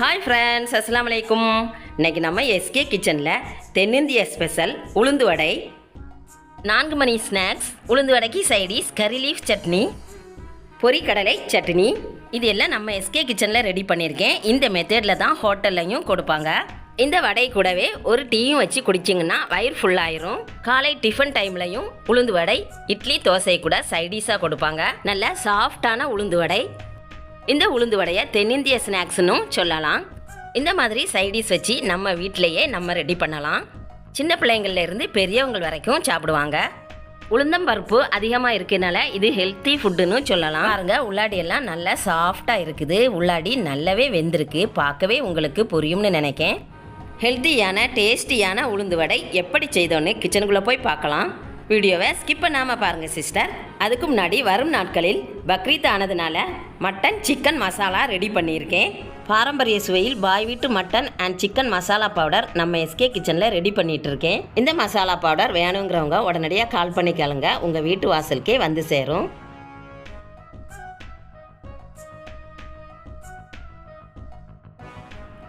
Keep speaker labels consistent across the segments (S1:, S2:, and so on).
S1: Hi friends அஸ்லாம் வலைக்கும் இன்னைக்கு நம்ம எஸ்கே கிச்சனில் தென்னிந்திய ஸ்பெஷல் உளுந்து வடை நான்கு மணி ஸ்நாக்ஸ் உளுந்து வடைக்கு சைடிஸ் கறி லீஃப் சட்னி பொரிக்கடலை சட்னி. இது எல்லாம் நம்ம எஸ்கே கிச்சனில் ரெடி பண்ணியிருக்கேன். இந்த மெத்தடில் தான் ஹோட்டல்லையும் கொடுப்பாங்க. இந்த வடை கூடவே ஒரு டீயும் வச்சு குடிச்சிங்கன்னா வயிறு ஃபுல்லாயிரும் காலை டிஃபன் டைம்லையும் உளுந்து வடை இட்லி தோசை கூட சைடிஷாக கொடுப்பாங்க. நல்ல சாஃப்டான உளுந்து வடை. இந்த உளுந்து வடையை தென்னிந்திய ஸ்நாக்ஸ்னும் சொல்லலாம். இந்த மாதிரி சைடிஷ் வச்சு நம்ம வீட்டிலையே நம்ம ரெடி பண்ணலாம். சின்ன பிள்ளைங்கள்லேருந்து பெரியவங்கள் பெரியவங்க வரைக்கும் சாப்பிடுவாங்க. உளுந்தம் பருப்பு அதிகமாக இருக்கனால இது ஹெல்த்தி ஃபுட்டுன்னு சொல்லலாம். பாருங்க உள்ளாடி எல்லாம் நல்லா சாஃப்டாக இருக்குது. உள்ளாடி நல்லாவே வெந்திருக்கு. பார்க்கவே உங்களுக்கு புரியும்னு நினைக்கேன். ஹெல்த்தியான டேஸ்டியான உளுந்து வடை எப்படி செய்தோன்னு கிச்சனுக்குள்ளே போய் பார்க்கலாம். வீடியோவை ஸ்கிப் பண்ணாமல் பாருங்கள் சிஸ்டர் அதுக்கு முன்னாடி வரும் நாட்களில் பக்ரீத் ஆனதுனால மட்டன் சிக்கன் மசாலா ரெடி பண்ணியிருக்கேன். பாரம்பரிய சுவையில் பாய் வீட்டு mutton and chicken masala powder நம்ம எஸ்கே கிச்சனில் ரெடி பண்ணிகிட்டு இருக்கேன் இந்த மசாலா பவுடர் வேணுங்கிறவங்க உடனடியாக கால் பண்ணி கேளுங்க. உங்கள் வீட்டு வாசலுக்கே வந்து சேரும்.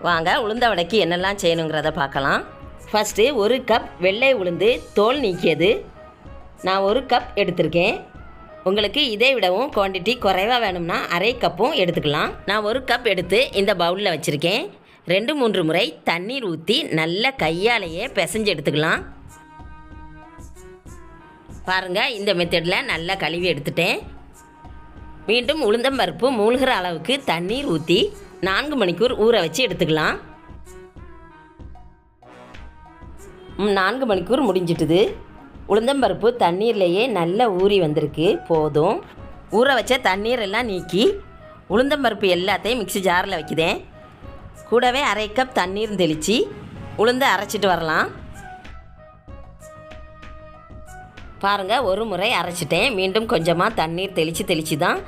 S1: வாங்க உளுந்த வடைக்கு என்னெல்லாம் செய்யணுங்கிறத பார்க்கலாம். ஃபஸ்ட்டு ஒரு கப் வெள்ளை உளுந்து தோல் நீக்கியது. நான் ஒரு கப் எடுத்திருக்கேன். உங்களுக்கு இதை விடவும் குவான்டிட்டி குறைவாக வேணும்னா அரை கப்பும் எடுத்துக்கலாம். நான் ஒரு கப் எடுத்து இந்த பவுலில் வச்சுருக்கேன். ரெண்டு மூன்று முறை தண்ணீர் ஊற்றி நல்ல கையாலேயே பிசைஞ்சு எடுத்துக்கலாம். பாருங்கள் இந்த மெத்தடில் நல்லா கழுவி எடுத்துட்டேன். மீண்டும் உளுந்தம்பருப்பு மூழ்கிற அளவுக்கு தண்ணீர் ஊற்றி நான்கு மணிக்கூர் ஊற வச்சு எடுத்துக்கலாம். நான்கு மணிக்கூர் முடிஞ்சிட்டுது. உளுந்தம்பருப்பு தண்ணீர்லேயே நல்லா ஊறி வந்திருக்கு போதும். ஊற வச்ச தண்ணீர் எல்லாம் நீக்கி உளுந்தம்பருப்பு எல்லாத்தையும் மிக்ஸி ஜாரில் வைக்குதேன் கூடவே அரை கப் தண்ணீர் தெளித்து உளுந்து அரைச்சிட்டு வரலாம். பாருங்கள் ஒரு முறை அரைச்சிட்டேன். மீண்டும் கொஞ்சமாக தண்ணீர் தெளித்து தெளித்து தான்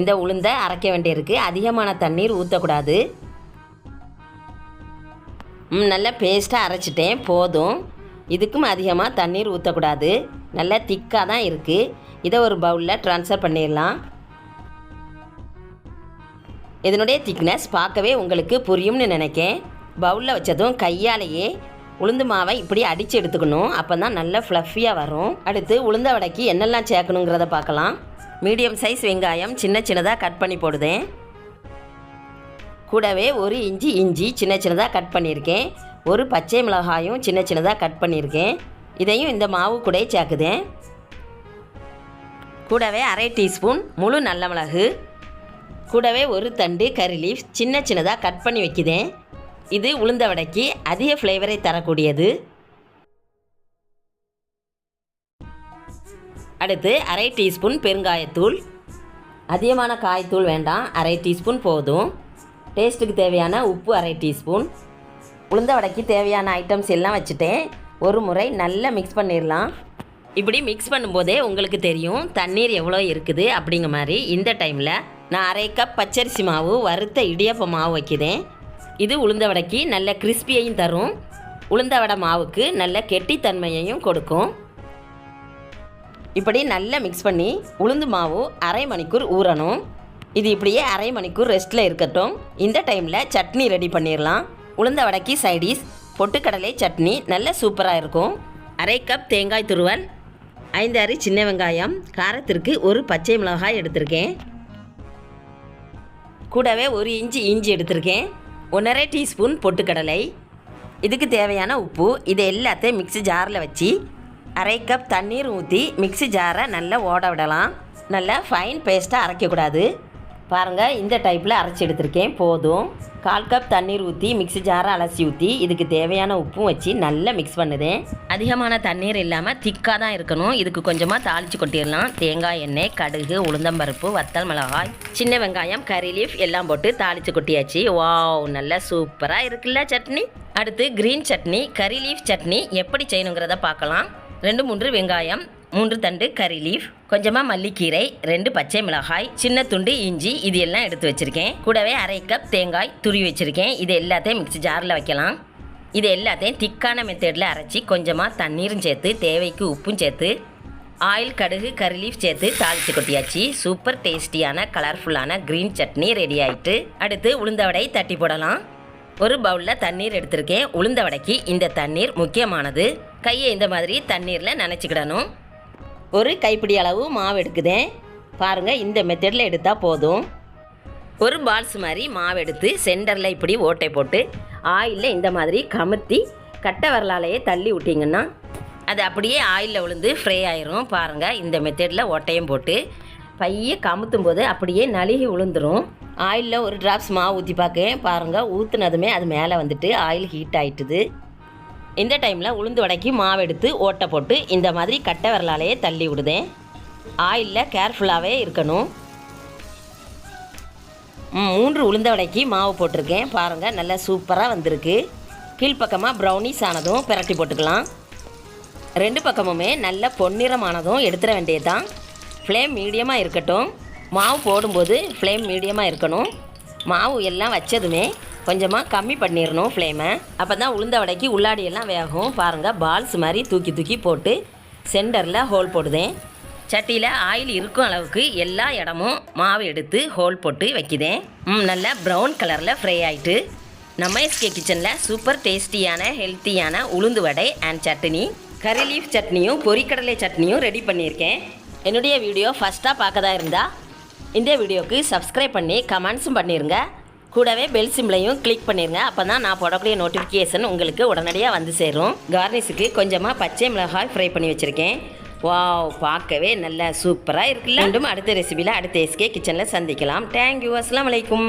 S1: இந்த உளுந்தை அரைக்க வேண்டியிருக்கு. அதிகமான தண்ணீர் ஊற்றக்கூடாது நல்லா பேஸ்ட்டாக அரைச்சிட்டேன். போதும். இதுக்கும் அதிகமாக தண்ணீர் ஊற்றக்கூடாது நல்லா திக்காக தான் இருக்குது இதை ஒரு பவுலில் ட்ரான்ஸ்ஃபர் பண்ணிடலாம். இதனுடைய திக்னஸ் பார்க்கவே உங்களுக்கு புரியும்னு நினைக்கேன். பவுலில் வச்சதும் கையாலேயே உளுந்து மாவை இப்படி அடித்து எடுத்துக்கணும். அப்போ தான் நல்லா ஃப்ளஃபியாக வரும். அடுத்து உளுந்த வடைக்கு என்னெல்லாம் சேர்க்கணுங்கிறத பார்க்கலாம். மீடியம் சைஸ் வெங்காயம் சின்ன சின்னதாக கட் பண்ணி போடுதேன். கூடவே ஒரு இஞ்சி இஞ்சி சின்ன சின்னதாக கட் பண்ணியிருக்கேன். ஒரு பச்சை மிளகாயும் சின்ன சின்னதாக கட் பண்ணியிருக்கேன். இதையும் இந்த மாவு கூட சேர்க்குதேன். கூடவே அரை டீஸ்பூன் முழு நல்ல மிளகு. கூடவே ஒரு தண்டு கறி லீஃப் சின்ன சின்னதாக கட் பண்ணி வைக்குதேன். இது உளுந்த வடைக்கு அதிக ஃப்ளேவரை தரக்கூடியது. அடுத்து அரை டீஸ்பூன் பெருங்காயத்தூள். அதிகமான காயத்தூள் வேண்டாம் அரை டீஸ்பூன் போதும். டேஸ்ட்டுக்கு தேவையான உப்பு அரை டீஸ்பூன். உளுந்த வடைக்கு தேவையான ஐட்டம்ஸ் எல்லாம் வச்சுட்டேன். ஒரு முறை நல்லா மிக்ஸ் பண்ணிடலாம். இப்படி மிக்ஸ் பண்ணும்போதே உங்களுக்கு தெரியும் தண்ணீர் எவ்வளோ இருக்குது அப்படிங்கிற மாதிரி இந்த டைமில் நான் அரை கப் பச்சரிசி மாவு வறுத்த இடியப்ப மாவு வைக்கிறேன். இது உளுந்த வடைக்கு நல்ல கிறிஸ்பியையும் தரும். உளுந்த வடை மாவுக்கு நல்ல கெட்டித்தன்மையையும் கொடுக்கும். இப்படி நல்லா மிக்ஸ் பண்ணி உளுந்து மாவு அரை மணிக்கூர் ஊறணும். இது இப்படியே அரை மணிக்கூர் ரெஸ்ட்டில் இருக்கட்டும். இந்த டைமில் சட்னி ரெடி பண்ணிடலாம். உளுந்த வடைக்கு சைடிஸ் பொட்டுக்கடலை சட்னி நல்ல சூப்பராக இருக்கும். அரை கப் தேங்காய் துருவல் ஐந்து அரை சின்ன வெங்காயம் காரத்திற்கு ஒரு பச்சை மிளகாய் எடுத்திருக்கேன். கூடவே ஒரு இஞ்சி இஞ்சி எடுத்திருக்கேன். ஒன்றரை டீஸ்பூன் பொட்டுக்கடலை. இதுக்கு தேவையான உப்பு இதை எல்லாத்தையும் மிக்ஸி ஜாரில் வச்சு அரை கப் தண்ணீர் ஊற்றி மிக்ஸி ஜாரை நல்லா ஓட விடலாம். நல்லா ஃபைன் பேஸ்ட்டாக அரைக்கக்கூடாது. பாருங்கள் இந்த டைப்பில் அரைச்சி எடுத்திருக்கேன். போதும். கால் கப் தண்ணீர் ஊற்றி மிக்ஸி ஜாரை அலசி ஊற்றி இதுக்கு தேவையான உப்பும் வச்சு நல்லா மிக்ஸ் பண்ணுதேன். அதிகமான தண்ணீர் இல்லாமல் திக்காக தான் இருக்கணும். இதுக்கு கொஞ்சமாக தாளித்து கொட்டிடலாம். தேங்காய் எண்ணெய் கடுகு உளுந்தம்பருப்பு வத்தல் மிளகாய் சின்ன வெங்காயம் கறி லீஃப் எல்லாம் போட்டு தாளித்து கொட்டியாச்சு. வாவ் நல்லா சூப்பராக இருக்குல்ல சட்னி. அடுத்து க்ரீன் சட்னி கறி லீஃப் சட்னி எப்படி செய்யணுங்கிறத பார்க்கலாம். ரெண்டு மூன்று வெங்காயம் மூன்று தண்டு கறி லீஃப் கொஞ்சமாக மல்லிக்கீரை ரெண்டு பச்சை மிளகாய் சின்ன துண்டு இஞ்சி இது எல்லாம் எடுத்து வச்சுருக்கேன். கூடவே அரை கப் தேங்காய் துருவி வச்சுருக்கேன். இது எல்லாத்தையும் மிக்சி ஜாரில் வைக்கலாம். இது எல்லாத்தையும் திக்கான மெத்தடில் அரைச்சி கொஞ்சமாக தண்ணீரும் சேர்த்து தேவைக்கு உப்பும் சேர்த்து ஆயில் கடுகு கறி லீஃப் சேர்த்து தாளித்து கொட்டியாச்சு. சூப்பர் டேஸ்டியான கலர்ஃபுல்லான க்ரீன் சட்னி ரெடி ஆயிட்டு அடுத்து உளுந்த வடை தட்டி போடலாம். ஒரு பவுலில் தண்ணீர் எடுத்திருக்கேன். உளுந்த வடைக்கு இந்த தண்ணீர் முக்கியமானது. கையை இந்த மாதிரி தண்ணீரில் நனைச்சிக்கிடணும். ஒரு கைப்பிடி அளவு மாவு எடுக்குதேன். பாருங்கள் இந்த மெத்தடில் எடுத்தால் போதும். ஒரு பால்ஸ் மாதிரி மாவு எடுத்து சென்டரில் இப்படி ஓட்டை போட்டு ஆயிலில் இந்த மாதிரி கமுத்தி கட்டை வரலாலேயே தள்ளி விட்டிங்கன்னா அது அப்படியே ஆயிலில் விழுந்து ஃப்ரை ஆயிரும். பாருங்கள் இந்த மெத்தடில் ஓட்டையும் போட்டு பைய கமுத்தும் போது அப்படியே நழுகி விழுந்துடும் ஆயிலில் ஒரு ட்ராப்ஸ் மாவு ஊற்றி பார்க்கேன். பாருங்கள் ஊற்றுனதுமே அது மேலே வந்துட்டு ஆயில் ஹீட் ஆயிட்டுது. இந்த டைமில் உளுந்து வடைக்கு மாவு எடுத்து ஓட்டை போட்டு இந்த மாதிரி கட்டை வரலாலேயே தள்ளி விடுதேன் ஆயிலில் கேர்ஃபுல்லாகவே இருக்கணும். மூன்று உளுந்த வடைக்கு மாவு போட்டிருக்கேன். பாருங்கள் நல்லா சூப்பராக வந்திருக்கு. கீழ்ப்பக்கமாக ப்ரௌனிஸ் ஆனதும் பிரட்டி போட்டுக்கலாம். ரெண்டு பக்கமுமே நல்ல பொன்னிறமானதும் எடுத்துட வேண்டியதுதான். ஃப்ளேம் மீடியமாக இருக்கட்டும். மாவு போடும்போது ஃப்ளேம் மீடியமாக இருக்கணும். மாவு எல்லாம் வச்சதுமே கொஞ்சமாக கம்மி பண்ணிடணும் ஃப்ளேமை அப்போ தான் உளுந்த வடைக்கு உள்ளாடியெல்லாம் வேகும். பாருங்கள் பால்ஸ் மாதிரி தூக்கி தூக்கி போட்டு சென்டரில் ஹோல் போடுதேன். சட்டியில் ஆயில் இருக்கும் அளவுக்கு எல்லா இடமும் மாவு எடுத்து ஹோல் போட்டு வைக்கிதேன். ம் நல்லா ப்ரௌன் கலரில் ஃப்ரை ஆயிட்டு நம்ம எஸ்கே கிச்சனில் சூப்பர் டேஸ்டியான ஹெல்த்தியான உளுந்து வடை அண்ட் சட்னி கறி லீஃப் சட்னியும் பொரிக்கடலை சட்னியும் ரெடி பண்ணியிருக்கேன். என்னுடைய வீடியோ ஃபஸ்ட்டாக பார்க்கதா இருந்தால் இந்த வீடியோவுக்கு சப்ஸ்கிரைப் பண்ணி கமெண்ட்ஸும் பண்ணிடுங்க கூடவே பெல் சிம்லையும் கிளிக் பண்ணிடுங்க அப்போ தான் நான் போடக்கூடிய நோட்டிஃபிகேஷன் உங்களுக்கு உடனடியாக வந்து சேரும். கார்னிஷுக்கு கொஞ்சமாக பச்சை மிளகாய் ஃப்ரை பண்ணி வச்சுருக்கேன். வாவ் பார்க்கவே நல்லா சூப்பராக இருக்குல்ல? மீண்டும் அடுத்த ரெசிபியில் அடுத்த எஸ்கே கிச்சனில் சந்திக்கலாம். தேங்க்யூ அஸ்லாம் வலைக்கும்